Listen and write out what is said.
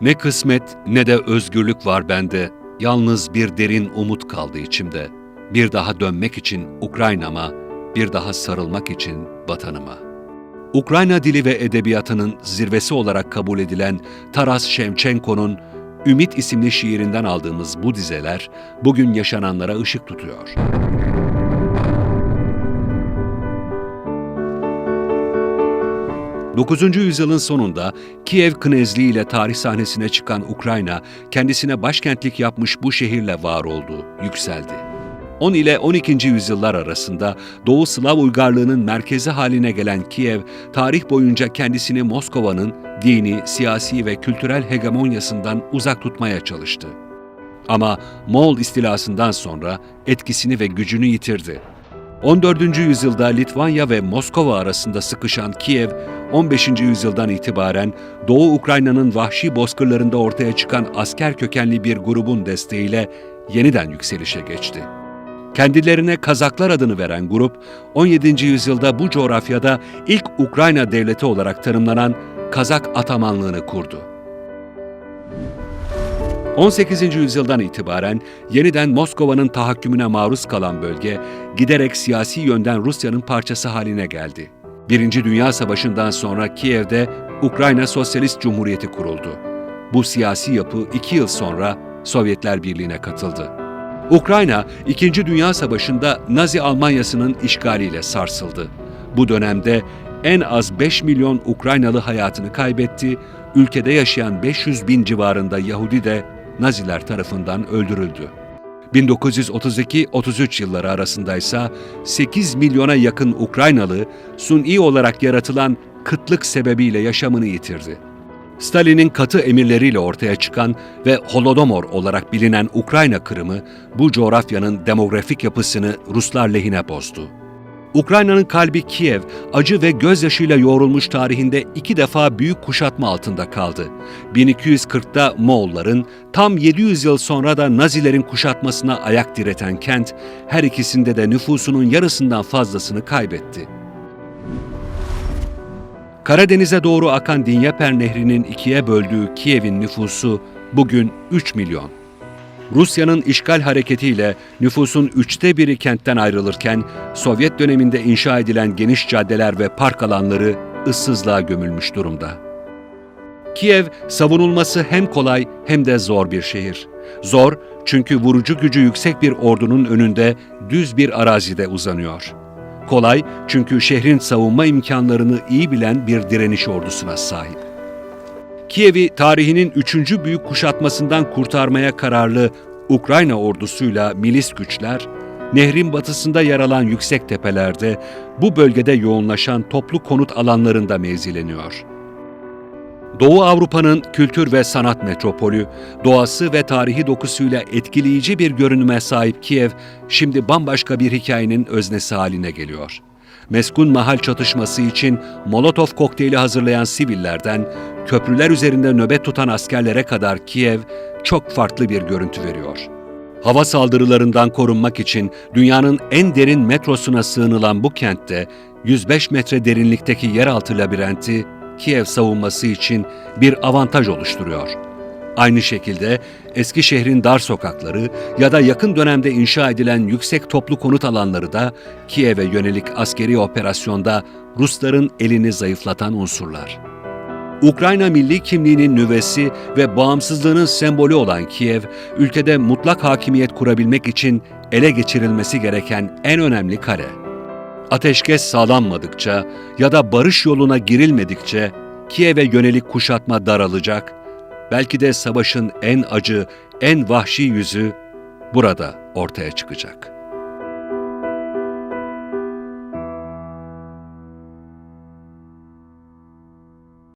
Ne kısmet ne de özgürlük var bende. Yalnız bir derin umut kaldı içimde. Bir daha dönmek için Ukrayna'ma, bir daha sarılmak için vatanıma. Ukrayna dili ve edebiyatının zirvesi olarak kabul edilen Taras Shevchenko'nun Ümit isimli şiirinden aldığımız bu dizeler bugün yaşananlara ışık tutuyor. 9. yüzyılın sonunda Kiev Knezliği ile tarih sahnesine çıkan Ukrayna, kendisine başkentlik yapmış bu şehirle var oldu, yükseldi. 10 ile 12. yüzyıllar arasında Doğu Slav uygarlığının merkezi haline gelen Kiev, tarih boyunca kendisini Moskova'nın dini, siyasi ve kültürel hegemonyasından uzak tutmaya çalıştı. Ama Moğol istilasından sonra etkisini ve gücünü yitirdi. 14. yüzyılda Litvanya ve Moskova arasında sıkışan Kiev, 15. yüzyıldan itibaren Doğu Ukrayna'nın vahşi bozkırlarında ortaya çıkan asker kökenli bir grubun desteğiyle yeniden yükselişe geçti. Kendilerine Kazaklar adını veren grup, 17. yüzyılda bu coğrafyada ilk Ukrayna devleti olarak tanımlanan Kazak Atamanlığını kurdu. 18. yüzyıldan itibaren yeniden Moskova'nın tahakkümüne maruz kalan bölge, giderek siyasi yönden Rusya'nın parçası haline geldi. Birinci Dünya Savaşı'ndan sonra Kiev'de Ukrayna Sosyalist Cumhuriyeti kuruldu. Bu siyasi yapı iki yıl sonra Sovyetler Birliği'ne katıldı. Ukrayna, İkinci Dünya Savaşı'nda Nazi Almanyası'nın işgaliyle sarsıldı. Bu dönemde en az 5 milyon Ukraynalı hayatını kaybetti, ülkede yaşayan 500 bin civarında Yahudi de Naziler tarafından öldürüldü. 1932-33 yılları arasındaysa 8 milyona yakın Ukraynalı suni olarak yaratılan kıtlık sebebiyle yaşamını yitirdi. Stalin'in katı emirleriyle ortaya çıkan ve Holodomor olarak bilinen Ukrayna Kırımı bu coğrafyanın demografik yapısını Ruslar lehine bozdu. Ukrayna'nın kalbi Kiev, acı ve gözyaşıyla yoğrulmuş tarihinde iki defa büyük kuşatma altında kaldı. 1240'da Moğolların, tam 700 yıl sonra da Nazilerin kuşatmasına ayak direten kent, her ikisinde de nüfusunun yarısından fazlasını kaybetti. Karadeniz'e doğru akan Dinyeper Nehri'nin ikiye böldüğü Kiev'in nüfusu bugün 3 milyon. Rusya'nın işgal hareketiyle nüfusun üçte biri kentten ayrılırken Sovyet döneminde inşa edilen geniş caddeler ve park alanları ıssızlığa gömülmüş durumda. Kiev savunulması hem kolay hem de zor bir şehir. Zor çünkü vurucu gücü yüksek bir ordunun önünde düz bir arazide uzanıyor. Kolay çünkü şehrin savunma imkanlarını iyi bilen bir direniş ordusuna sahip. Kiev'i tarihinin üçüncü büyük kuşatmasından kurtarmaya kararlı Ukrayna ordusuyla milis güçler, nehrin batısında yer alan yüksek tepelerde, bu bölgede yoğunlaşan toplu konut alanlarında mevzileniyor. Doğu Avrupa'nın kültür ve sanat metropolü, doğası ve tarihi dokusuyla etkileyici bir görünüme sahip Kiev, şimdi bambaşka bir hikayenin öznesi haline geliyor. Meskun mahal çatışması için Molotov kokteyli hazırlayan sivillerden, köprüler üzerinde nöbet tutan askerlere kadar Kiev çok farklı bir görüntü veriyor. Hava saldırılarından korunmak için dünyanın en derin metrosuna sığınılan bu kentte 105 metre derinlikteki yeraltı labirenti Kiev savunması için bir avantaj oluşturuyor. Aynı şekilde eski şehrin dar sokakları ya da yakın dönemde inşa edilen yüksek toplu konut alanları da Kiev'e yönelik askeri operasyonda Rusların elini zayıflatan unsurlar. Ukrayna milli kimliğinin nüvesi ve bağımsızlığının sembolü olan Kiev, ülkede mutlak hakimiyet kurabilmek için ele geçirilmesi gereken en önemli kare. Ateşkes sağlanmadıkça ya da barış yoluna girilmedikçe Kiev'e yönelik kuşatma daralacak, belki de savaşın en acı, en vahşi yüzü burada ortaya çıkacak.''